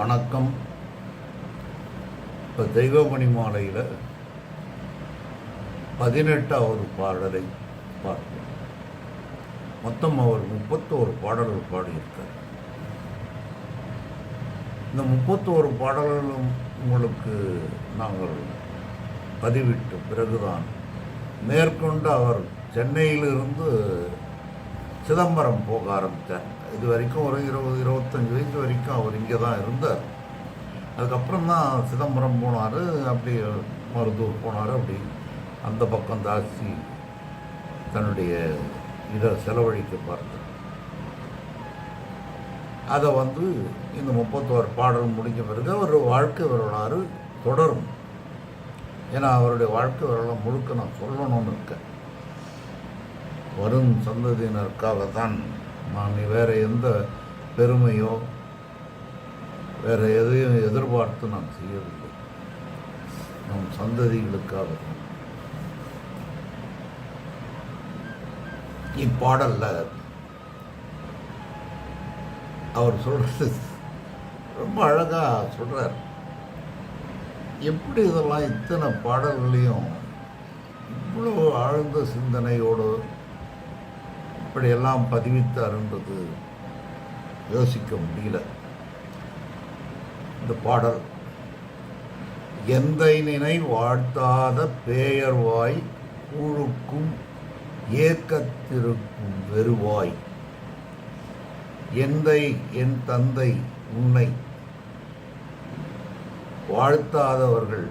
வணக்கம். இப்போ தெய்வமணி மாலையில் பதினெட்டாவது பாடலை பார்ப்போம். மொத்தம் அவர் முப்பத்தோரு பாடல்கள் பாடியிருக்கார். இந்த முப்பத்தோரு பாடல்களும் உங்களுக்கு நாங்கள் பதிவிட்ட பிறகுதான். மேற்கொண்டு அவர் சென்னையிலிருந்து சிதம்பரம் போக ஆரம்பித்தார். இது வரைக்கும் ஒரு இருபது இருபத்தஞ்சி வயசு வரைக்கும் அவர் இங்கே தான் இருந்தார். அதுக்கப்புறம் தான் சிதம்பரம் போனார் அப்படி மருதூர் போனார் அப்படி அந்த பக்கம் தாசி தன்னுடைய இதை செலவழிக்க பார்த்தார் அதை வந்து இந்த முப்பத்தோரு பாடல் முடிஞ்ச பிறகு அவர் வாழ்க்கை வரலாறு தொடரும். ஏன்னா அவருடைய வாழ்க்கை வரலாறு முழுக்க நான் சொல்லணும்னு இருக்கேன். வரும் சந்ததியினருக்காக தான் நான் வேறு எந்த பெருமையோ வேறு எதையும் எதிர்பார்த்து நான் செய்யவில்லை நம் சந்ததிகளுக்காக தான். இப்பாடல்ல அவர் சொல்றது ரொம்ப அழகாக சொல்கிறார் எப்படி இதெல்லாம் இத்தனை பாடல்களையும் இவ்வளோ ஆழ்ந்த சிந்தனையோடு இப்படியெல்லாம் பதிவித்தாருன்றது யோசிக்க முடியல. இந்த பாடல் எந்தை நினை வாழ்த்தாத பேயர்வாய் கூழுக்கும் ஏக்கத்திருக்கும் வெறுவாய். எந்தை என் தந்தை உன்னை வாழ்த்தாதவர்கள்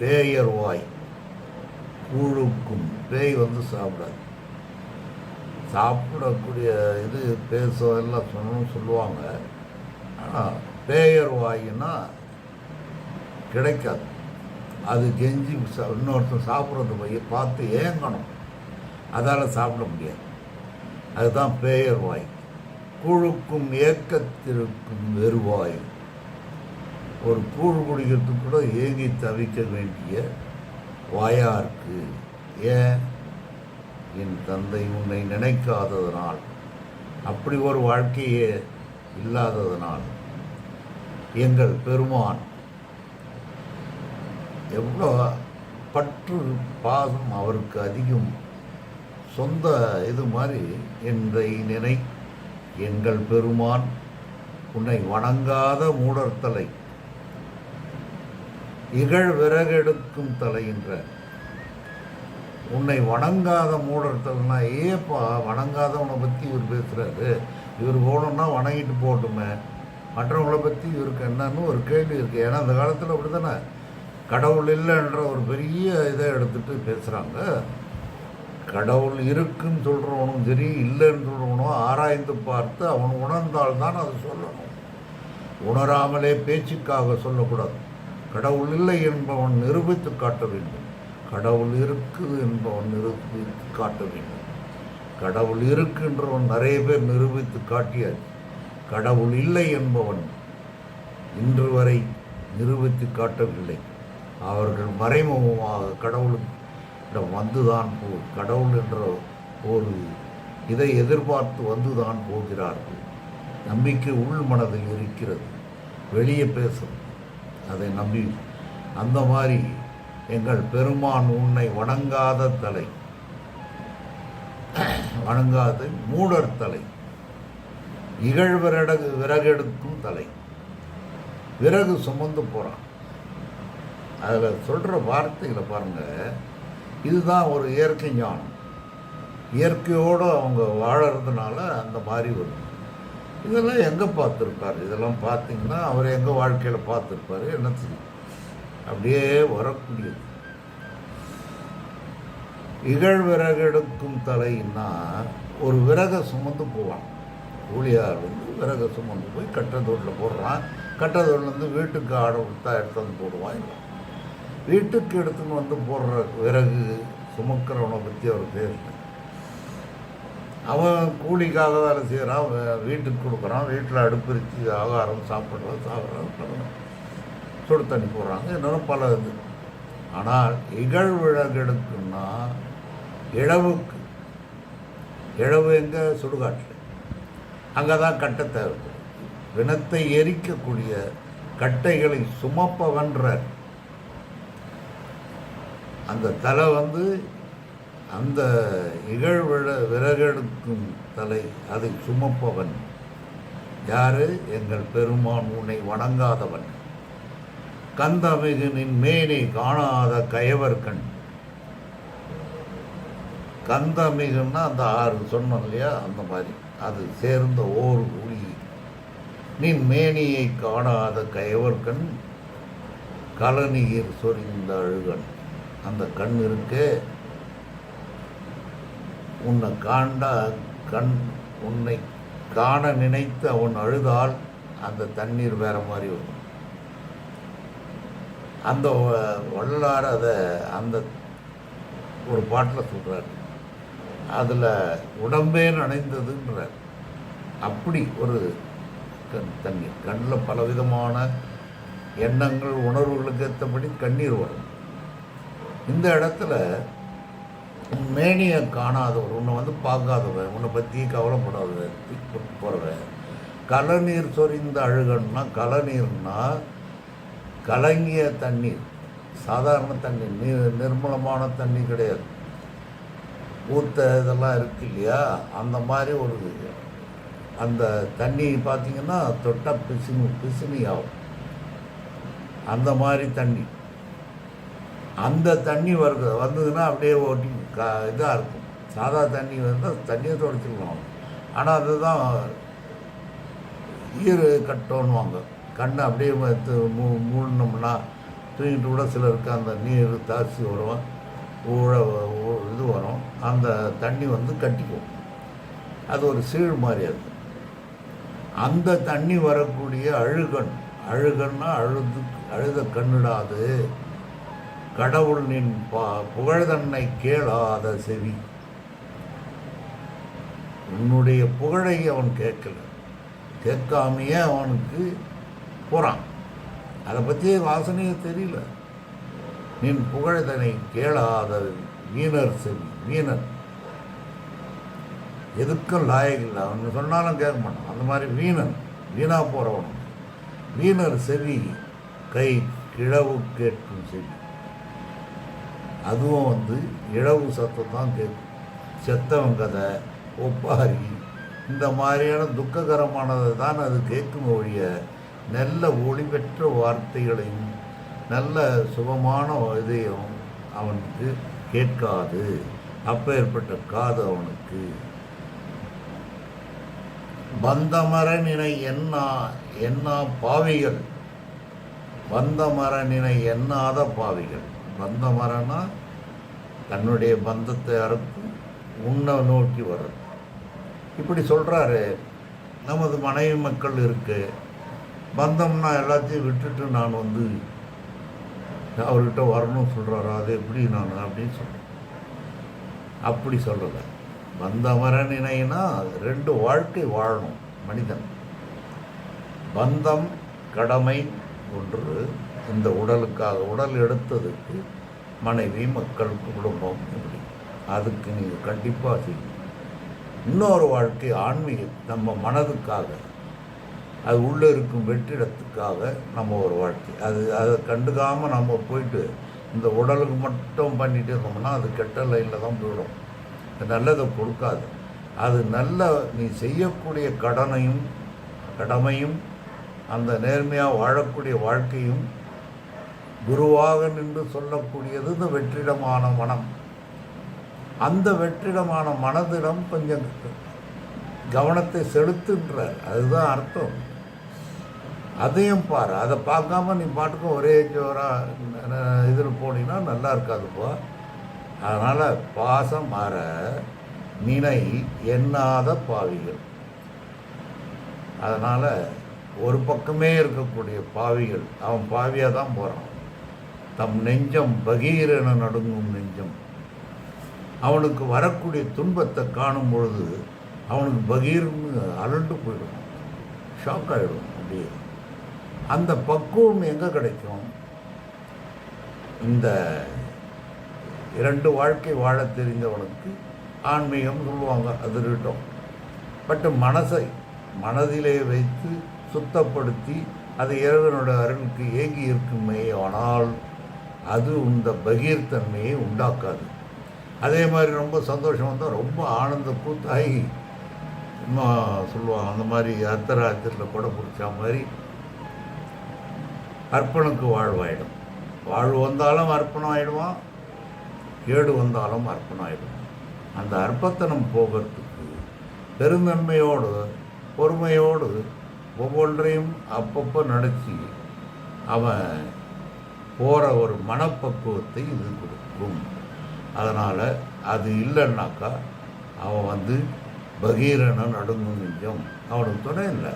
பேயர்வாய் கூழுக்கும் பேய் வந்து சாப்பிடாது. சாப்பிடக்கூடிய இது பேச எல்லாம் சொன்னோம்னு சொல்லுவாங்க. ஆனால் பேயர் வாயினா கிடைக்காது. அது கெஞ்சி சா- இன்னொருத்தன் சாப்பிட்றது போய் பார்த்து ஏங்கணும். அதால் சாப்பிட முடியாது. அதுதான் பேயர் வாய். குழுக்கும் ஏக்கத்திற்கும் வெறுவாய். ஒரு கூழ் குடிக்கிறதுக்கு கூட ஏங்கி தவிக்க வேண்டிய வாயாக இருக்குது ஏன்? என் தந்தை உன்னை நினைக்காததனால் அப்படி ஒரு வாழ்க்கையே இல்லாததனால் எங்கள் பெருமான் எவ்வளோ பற்று பாசம் அவருக்கு அதிகம் சொந்த இது மாதிரி என்னை நினை எங்கள் பெருமான் உன்னை வணங்காத மூடர்த்தலை இகழ் விறகெடுக்கும் தலையின்ற உன்னை வணங்காத மூடர்த்தல்னா ஏப்பா வணங்காதவனை பற்றி இவர் பேசுகிறாரு இவர் போகணுன்னா வணங்கிட்டு போகட்டுமே. மற்றவங்கள பற்றி இவருக்கு என்னன்னு ஒரு கேள்வி இருக்குது ஏன்னா அந்த காலத்தில் அப்படி தானே கடவுள் இல்லைன்ற ஒரு பெரிய இதை எடுத்துகிட்டு பேசுகிறாங்க கடவுள் இருக்குன்னு சொல்கிறவனும் சரி இல்லைன்னு சொல்கிறவனும் ஆராய்ந்து பார்த்து அவன் உணர்ந்தால்தான் அது சொல்லணும். உணராமலே பேச்சுக்காக சொல்லக்கூடாது. கடவுள் இல்லை என்பவன் நிரூபித்து காட்ட வேண்டும். கடவுள் இருக்குது என்பவன் நிரூபித்து காட்ட வேண்டும். கடவுள் இருக்குன்றவன் நிறைய பேர் நிரூபித்து காட்டியாச்சு. கடவுள் இல்லை என்பவன் இன்று வரை நிரூபித்து காட்டவில்லை. அவர்கள் மறைமுகமாக கடவுளிடம் வந்துதான் போ கடவுள் என்ற ஒரு இதை எதிர்பார்த்து வந்துதான் போகிறார்கள். நம்பிக்கை உள் மனதில் இருக்கிறது. வெளியே பேசும். அதை நம்பி அந்த மாதிரி எங்கள் பெருமான் உன்னை வணங்காத தலை. வணங்காத மூடர் தலை. இகழ் விறகு விறகெடுக்கும் தலை. விறகு சுமந்து போகிறான் அதில் சொல்கிற வார்த்தைகளை பாருங்கள் இதுதான் ஒரு இயற்கை ஞானம். இயற்கையோடு அவங்க வாழறதுனால அந்த மாதிரி வரும். இதெல்லாம் எங்கே பார்த்துருப்பார்? இதெல்லாம் பார்த்தீங்கன்னா அவர் எங்கள் வாழ்க்கையில் பார்த்துருப்பாரு? என்ன தெரியும்? அப்படியே வரக்கூடியது. இகழ் விறகெடுக்கும் தலைன்னா ஒரு விறகை சுமந்து போவான். ஊழியார் வந்து விறகை சுமந்து போய் கட்டத்தோட்டில் போடுறான். கட்டத்தோட்டிலேருந்து வீட்டுக்கு ஆடை கொடுத்தா எடுத்து வந்து போடுவான். இல்லை வீட்டுக்கு எடுத்துன்னு வந்து போடுற விறகு சுமக்கிறவனை பற்றி அவர் பேசல. அவன் கூலிக்காக வேலை செய்கிறான் வீட்டுக்கு கொடுக்குறான் வீட்டில் அடுப்பிரிச்சு ஆகாரம் சாப்பிட்றது சாப்பிட்றது. சுடு தண்ணி போடுறாங்க இன்னும் பல இது ஆனால் இகழ்விழகெடுக்குன்னா இழவுக்கு. இழவு எங்கே? சுடுகாட்டில். அங்கே தான் கட்ட தேவைப்படும். வினத்தை எரிக்கக்கூடிய கட்டைகளை சுமப்பவன்றார் அந்த தலை வந்து அந்த இகழ்விழ விறகெடுக்கும் தலை அதை சுமப்பவன். யாரு? எங்கள் பெருமான் உன்னை வணங்காதவன். கந்தமிகுனின் மேனி காணாத கயவர்கண் கந்தமிகுன்னா அந்த ஆறு சொன்னோம் இல்லையா? அந்த மாதிரி. அது சேர்ந்த ஓர் ஒளி. நின் மேனியை காணாத கயவர்கண் கலநீர் சொரிந்த அழுகன் அந்த கண் இருக்கே. உன்னை காண்டா கண் உன்னை காண நினைத்து அவன் அழுதால் அந்த தண்ணீர் வேற மாதிரி வரும். அந்த வள்ளலார் அதை அந்த ஒரு பாட்டில் சொல்கிறார் அதில் உடம்பே நனைந்ததுன்றார். அப்படி ஒரு கண் தண்ணீர் கண்ணில் பலவிதமான எண்ணங்கள் உணர்வுகளுக்கு ஏற்றபடி கண்ணீர் வரும். இந்த இடத்துல மேனியை காணாதவர் உன்னை வந்து பார்க்காதவன் உன்னை பற்றி கவலைப்படாதவன் தூக்கி போகிறவன் கலநீர் சொரிந்த அழுகன்னா கலநீர்னா கலங்கிய தண்ணீர் சாதாரண தண்ணீர் நீர் நிர்மலமான தண்ணி கிடையாது. ஊத்த இதெல்லாம் இருக்கு இல்லையா? அந்த மாதிரி ஒரு அந்த தண்ணி பார்த்தீங்கன்னா தொட்டா பிசினு பிசுனி ஆகும். அந்த மாதிரி தண்ணி. அந்த தண்ணி வருது வந்ததுன்னா அப்படியே ஓட்டி க இதாக இருக்கும். சாதா தண்ணி வந்தால் தண்ணியை துடைச்சிடலாம். ஆனால் அதுதான் ஈர கட்டோன்னுவாங்க. கண்ணை அப்படியே மூ மூடினோம்னா தூங்கிட்டு கூட சிலருக்கு அந்த நீர் தாசி வரும் ஊழ இது வரும் அந்த தண்ணி வந்து கட்டிக்கும். அது ஒரு சீழ் மாதிரி அது. அந்த தண்ணி வரக்கூடிய அழுகன் அழுகன்னா அழுது அழுத கண்ணிடாது. கடவுள் நின் பா புகழ்தன்னை கேளாத செவி. உன்னுடைய புகழை அவன் கேட்கல. கேட்காமையே அவனுக்கு போகிறான் அதை பற்றி வாசனையே தெரியல. நின் புகழதனை கேளாத வீணர் செவி வீணர் எதுக்கும் லாயகில்லை அவன் சொன்னாலும் கேட்க மாட்டான். அந்த மாதிரி வீணன் வீணா போகிறவன் வீணர் செவி கை கிழவு கேட்கும் செவி. அதுவும் வந்து இழவு சத்தம் தான் கேட்கும். செத்தவன் கதை ஒப்பாரி இந்த மாதிரியான துக்ககரமானதை தான் அது கேட்கும் ஒழிய நல்ல ஒளிபெற்ற வார்த்தைகளையும் நல்ல சுகமான இதையும் அவனுக்கு கேட்காது. அப்பேற்பட்ட காது அவனுக்கு. பந்தமர நினை என்ன எண்ணா பாவிகள். பந்தமர நினை எண்ணாத பாவிகள். பந்தமரனா தன்னுடைய பந்தத்தை அறுத்து உன்னை நோக்கி வர்றது. இப்படி சொல்கிறாரு நமது மனைவி மக்கள் இருக்குது பந்தம்னா எல்லாத்தையும் விட்டுட்டு நான் வந்து அவர்கிட்ட வரணும்னு சொல்கிறாரா அது எப்படி நான் அப்படின்னு சொல்கிறேன் அப்படி சொல்லலை. பந்தமர இணைனா ரெண்டு வாழ்க்கை வாழணும் மனிதன். பந்தம் கடமை ஒன்று. இந்த உடலுக்காக உடல் எடுத்ததுக்கு மனைவி மக்கள் குடும்பம் இப்படி. அதுக்கு நீங்கள் கண்டிப்பாக செய்யணும். இன்னொரு வாழ்க்கை ஆன்மீகம். நம்ம மனதுக்காக. அது உள்ளே இருக்கும் வெற்றிடத்துக்காக நம்ம ஒரு வாழ்க்கை. அது அதை கண்டுக்காமல் நம்ம போயிட்டு இந்த உடலுக்கு மட்டும் பண்ணிகிட்டே இருந்தோம்னா அது கெட்ட லைனில் தான் போயிடும். நல்லதை கொடுக்காது. அது நல்ல நீ செய்யக்கூடிய கடனையும் கடமையும் அந்த நேர்மையாக வாழக்கூடிய வாழ்க்கையும் குருவாக நின்று சொல்லக்கூடியது இந்த வெற்றிடமான மனம். அந்த வெற்றிடமான மனதிடம் கொஞ்சம் கவனத்தை செலுத்துன்றார் அதுதான் அர்த்தம். அதையும் பாரு அதை பார்க்காம நீ பாட்டுக்கும் ஒரே ஜோராக இதில் போனீங்கன்னா நல்லா இருக்காதுப்பா. அதனால் பாசம் மாற நினை எண்ணாத பாவிகள். அதனால் ஒரு பக்கமே இருக்கக்கூடிய பாவிகள் அவன் பாவியாக தான் போகிறான் தம் நெஞ்சம் பகீரென நடுங்கும் நெஞ்சம். அவனுக்கு வரக்கூடிய துன்பத்தை காணும் பொழுது அவனுக்கு பகீர்னு அலண்டு போயிடும். ஷாக் ஆகிடும் அப்படியே. அந்த பக்குவம் எங்கே கிடைக்கும்? இந்த இரண்டு வாழ்க்கை வாழத் தெரிந்தவனுக்கு ஆன்மீகம் சொல்லுவாங்க அது இருக்கட்டும். பட் மனசை மனதிலே வைத்து சுத்தப்படுத்தி அது இறைவனோட அருளுக்கு ஏங்கி இருக்குமே ஆனால் அது இந்த பகீர்த்தன்மையை உண்டாக்காது. அதே மாதிரி ரொம்ப சந்தோஷம் வந்தால் ரொம்ப ஆனந்த கூத்தாகி சும்மா சொல்லுவாங்க அந்த மாதிரி அர்த்தராத்திரியில் கூட பிடிச்சா மாதிரி அர்ப்பணுக்கு வாழ்வாயிடும். வாழ்வு வந்தாலும் அர்ப்பணம் ஆகிடுவான் ஏடு வந்தாலும் அர்ப்பணம் ஆகிடும் அந்த அர்ப்பத்தனம் போகிறதுக்கு பெருந்தன்மையோடு பொறுமையோடு ஒவ்வொன்றையும் அப்பப்போ நடத்தி அவன் போகிற ஒரு மனப்பக்குவத்தை இது கொடுக்கும். அதனால் அது இல்லைன்னாக்கா அவன் வந்து பகீரன நடுங்கும் நெஞ்சம் அவனுக்கு துணை இல்லை.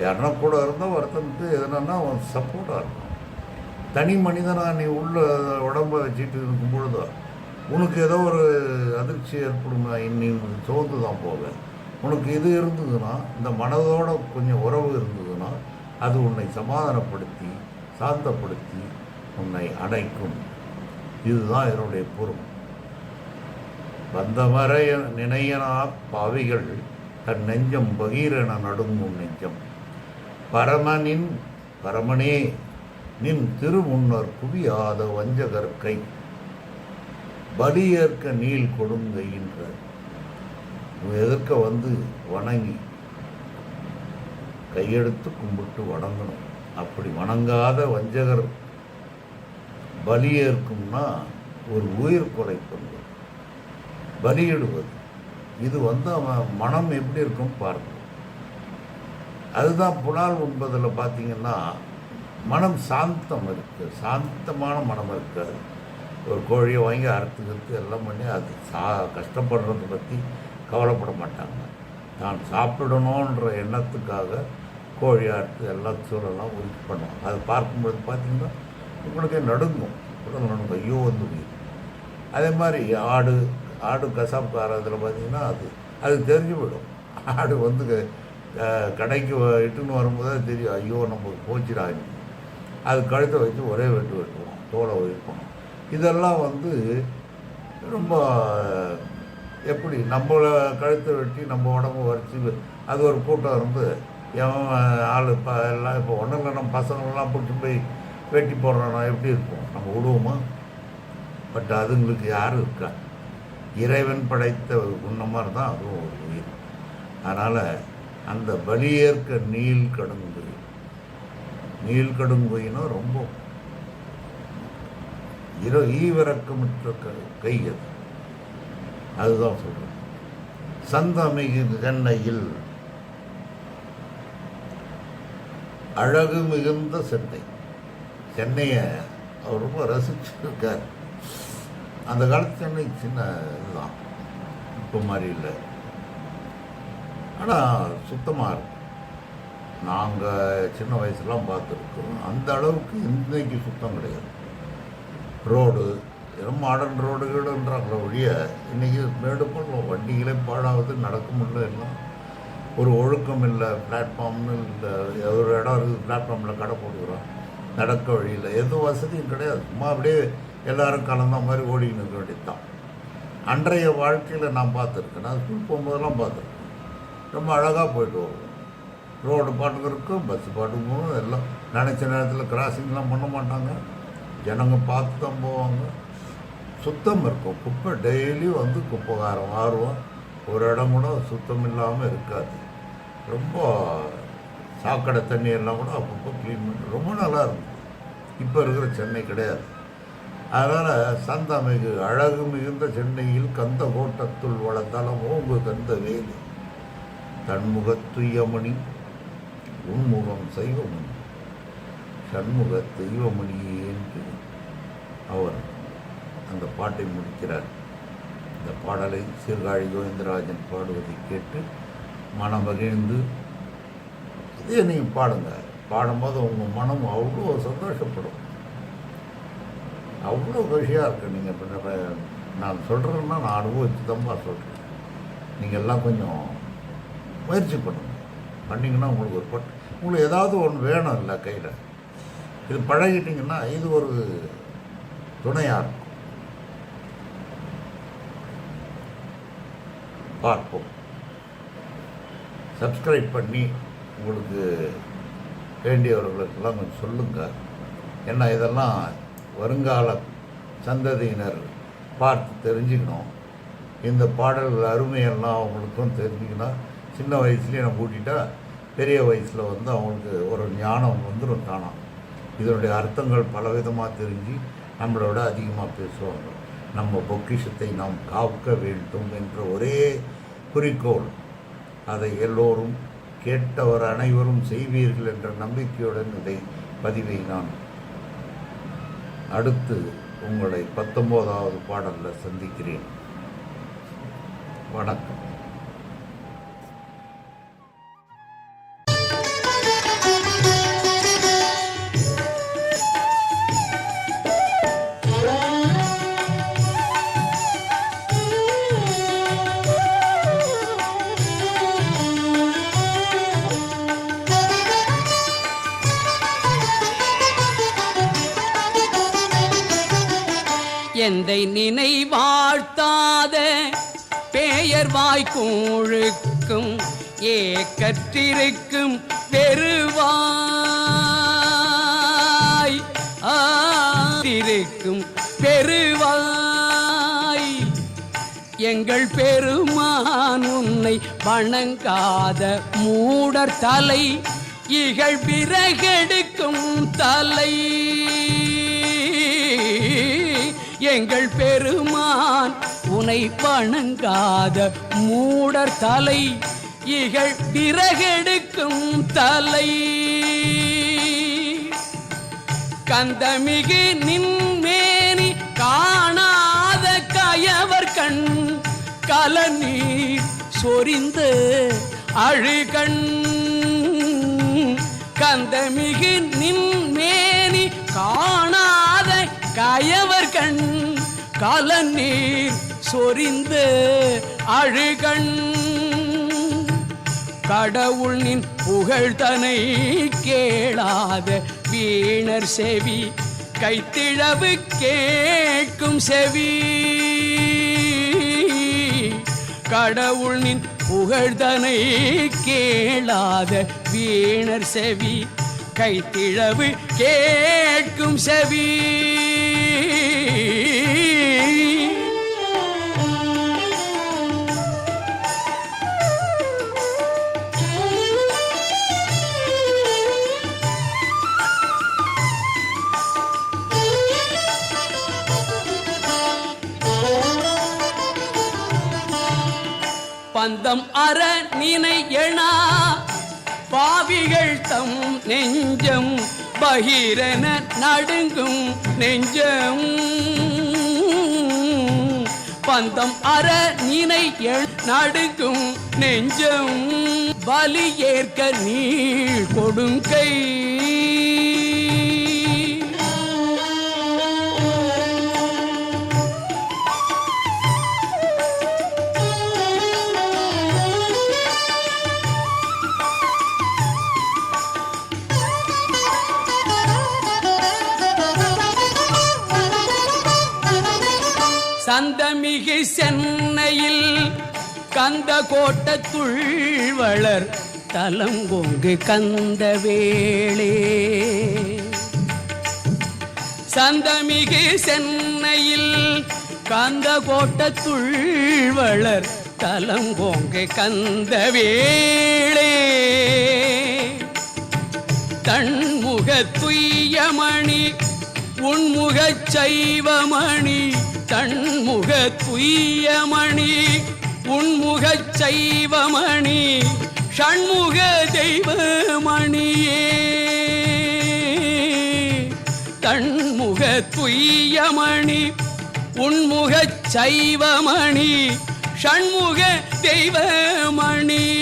யாருன்னா கூட இருந்தால் ஒருத்தனுக்கு எதுனா அவன் சப்போர்ட்டாக இருக்கும் தனி மனிதனாக நீ உள்ள உடம்ப வச்சுட்டு இருக்கும் பொழுதோ உனக்கு ஏதோ ஒரு அதிர்ச்சி ஏற்படுமா நீ சோர்ந்து தான் போவேன். உனக்கு இது இருந்ததுன்னா இந்த மனதோட கொஞ்சம் உறவு இருந்ததுன்னா அது உன்னை சமாதானப்படுத்தி சாந்தப்படுத்தி உன்னை அடைக்கும். இதுதான் என்னுடைய பொருள் வந்தவரை நினையனா பாவிகள் தன் நெஞ்சம் பகீரென நடுங்கும் நெஞ்சம். பரமனின் பரமனே நின் திருமுன்னர் குவியாத வஞ்சகர் கை பலியேற்க நீள் கொடுங்கைன்ற எதிர்க்க வந்து வணங்கி கையெடுத்து கும்பிட்டு வணங்கணும்? அப்படி வணங்காத வஞ்சகர் பலியேற்கும்னா ஒரு உயிர் கொலை பண்ணுவது பலியிடுவது. இது வந்து அவன் மனம் எப்படி இருக்கும் பார்க்கணும் அதுதான் புலால் உண்பதில் பார்த்தீங்கன்னா மனம் சாந்தம் இருக்குது சாந்தமான மனம் இருக்காது. ஒரு கோழியை வாங்கி அறுத்துக்கிறது எல்லாம் பண்ணி அது சா கஷ்டப்படுறத பற்றி கவலைப்பட மாட்டாங்க. தான் சாப்பிடணுன்ற எண்ணத்துக்காக கோழி அறுத்து எல்லா சூழலாம் உறுதி பண்ணுவாங்க. அது பார்க்கும்பொழுது பார்த்தீங்கன்னா உங்களுக்கே நடுங்கும். உடல் நடுங்கும். ஐயோ வந்து அதே மாதிரி ஆடு ஆடு கசாப்புக்கார இதில் பார்த்தீங்கன்னா அது அது தெரிஞ்சு விடும். ஆடு வந்து கடைக்கு வ- இட்டுன்னு வரும்போது தெரியும் ஐயோ நம்ம போச்சிடாங்க அது கழுத்தை வச்சு ஒரே வெட்டு வெட்டுவோம் தோலை வைப்போம் இதெல்லாம் வந்து ரொம்ப எப்படி நம்மளை கழுத்தை வெட்டி நம்ம உடம்பு வரைச்சி அது ஒரு கூட்டம் இருந்து எவன் ஆள் இப்போ எல்லாம் இப்போ ஒன்றும் இல்லை நம்ம பசங்களெலாம் பிடிச்சி போய் வெட்டி போடுறோம்னா எப்படி இருக்கும் நம்ம விடுவோமா பட் அதுங்களுக்கு யாரும் இருக்கா? இறைவன் படைத்த உன்ன மாதிரி தான் அதுவும் ஒரு உயிர். அதனால் அந்த பலியேற்க நீள் கடுங்கு நீள் கடுங்குயினா ரொம்ப இர ஈவிரக்கமற்ற க கை அது. அதுதான் சொல்கிறோம் சந்தமிகு சென்னையில் அழகு மிகுந்த சென்னை. சென்னையை அவர் ரொம்ப ரசிச்சிருக்கார். அந்த காலத்து சென்னை சின்ன இதுதான். இப்போ மாதிரி இல்லை. ஆனால் சுத்தமாக இருக்கும். நாங்கள் சின்ன வயசுலாம் பார்த்துருக்கோம். அந்த அளவுக்கு இன்றைக்கு சுத்தம் கிடையாது. ரோடு ரொம்ப மாடர்ன் ரோடுகள்ன்றாங்களே ஒழிய இன்றைக்கி மேடு பண்ணலாம் வண்டிகளே பாழாவது நடக்க முடியல எல்லாம். ஒரு ஒழுக்கம் இல்லை பிளாட்ஃபார்ம்னு இல்லை ஒரு இடம் இருக்குது பிளாட்ஃபார்மில் கடை போட்டுக்கிறோம் நடக்க வழியில் எந்த வசதியும் கிடையாது. சும்மா அப்படியே எல்லோரும் கலந்த மாதிரி ஓடிக்கிட்டு இருக்க வேண்டியது தான் அன்றைய வாழ்க்கையில் நான் பார்த்துருக்கேன். நான் ஸ்கூல் போகும்போதெல்லாம் பார்த்துருக்கேன். ரொம்ப அழகாக போயிட்டு வருவோம் ரோடு பாட்டுக்கு இருக்கும் பஸ் பாட்டுக்கு போகணும் எல்லாம் நினச்ச நேரத்தில் கிராசிங்லாம் பண்ண மாட்டாங்க. ஜனங்க பார்த்து தான் போவாங்க. சுத்தம் இருக்கும். குப்பை டெய்லி வந்து குப்பைக்காரம் ஆர்வம் ஒரு இடம் கூட சுத்தம் இல்லாமல் இருக்காது. ரொம்ப சாக்கடை தண்ணி எல்லாம் கூட அப்பப்போ க்ளீன் பண்ணி ரொம்ப நல்லா இருக்கும். இப்போ இருக்கிற சென்னை கிடையாது. அதனால் சந்தமிகு அழகு மிகுந்த சென்னையில் கந்த கோட்டத்துள் வளர்த்தாலும் ஓங்கு கந்த வேலி. தன்முகத்துயமணி உன்முகம் சைவமணி. சண்முக தெய்வமணியே என்று அவர் அந்த பாட்டை முடிக்கிறார். இந்த பாடலை சீர்காழி கோவிந்தராஜன் பாடுவதை கேட்டு மனம் மகிழ்ந்து இதே நீங்கள் பாடுங்க. பாடும்போது உங்கள் மனம் அவ்வளோ சந்தோஷப்படும். அவ்வளோ குஷியாக இருக்கு. நீங்கள் நான் சொல்கிறேன்னா நான் அனுபவிச்சு தான் சொல்கிறேன் நீங்கள் எல்லாம் கொஞ்சம் முயற்சி பண்ணுங்க பண்ணிங்கன்னா உங்களுக்கு ஒரு பட் உங்களுக்கு ஏதாவது ஒன்று வேணும் இல்லை கையில். இது பழகிட்டிங்கன்னா இது ஒரு துணையாக இருக்கும். பார்ப்போம். சப்ஸ்கிரைப் பண்ணி உங்களுக்கு வேண்டியவர்களுக்கெல்லாம் கொஞ்சம் சொல்லுங்கள் ஏன்னா இதெல்லாம் வருங்கால சந்ததியினர் பார்த்து தெரிஞ்சுக்கணும். இந்த பாடல்கள் அருமையெல்லாம் அவங்களுக்கும் தெரிஞ்சுக்கணும் சின்ன வயசுலேயே நம்ம கூட்டிட்டா பெரிய வயசில் வந்து அவங்களுக்கு ஒரு ஞானம் வந்துடும் தானாம். இதனுடைய அர்த்தங்கள் பலவிதமாக தெரிஞ்சு நம்மளோட அதிகமாக பேசுவாங்க. நம்ம பொக்கிஷத்தை நாம் காக்க வேண்டும் என்ற ஒரே குறிக்கோள். அதை எல்லோரும் கேட்டவர் அனைவரும் செய்வீர்கள் என்ற நம்பிக்கையுடன் இதை பதிவை நான் அடுத்து உங்களை பத்தொம்போதாவது பாடலில் சந்திக்கிறேன். வணக்கம். நினை வாழ்த்தாத பேயர் வாய்க்கூழுக்கும் ஏக்கற்றிருக்கும் பெருவாய். ஆதிருக்கும் பெருவாய். எங்கள் பெருமான் உன்னை வணங்காத மூடர் தலை இகழ் பிறகெடுக்கும் தலை. எங்கள் பெருமான் உனை வணங்காத மூடர் தலை இகழ் பிறகெடுக்கும் தலை. கந்தமிகு நின்மேனி காணாத கயவர் கண் கலனி சொரிந்த அழுகண். கந்தமிகு நின்மேனி காணாத காயவர் கண் கால நீர் சொரிந்து அழுகண். கடவுள் நின் புகழ்தனை கேளாத வீணர் செவி கைத்திழவு கேட்கும் செவி. கடவுள் நின் புகழ்தனை கேளாத வீணர் செவி கைத்திழவு கேட்கும் செவி. பந்தம் அற நினை எனா பாவிகள் தம் நெஞ்சம் பகிரன நடுங்கும் நெஞ்சம். பந்தம் அற நினை எழ் நடுங்கும் நெஞ்சம். பலி ஏற்க நீ கொடுங்கை. சென்னையில் கந்த கோட்டத்துள் வளர் தலங்கொங்கு கந்த வேளே. சந்தமிகு சென்னையில் கந்த கோட்டத்துள் வளர் தலங்கோங்கு கந்த வேளே. தன்முக துய்யமணி உன்முகச் சைவமணி கண்முக துய்யமணி உன்முகச் சைவமணி ஷண்முக தெய்வமணியே தன்முக துய்யமணி உன்முகச் சைவமணி ஷண்முக தெய்வமணியே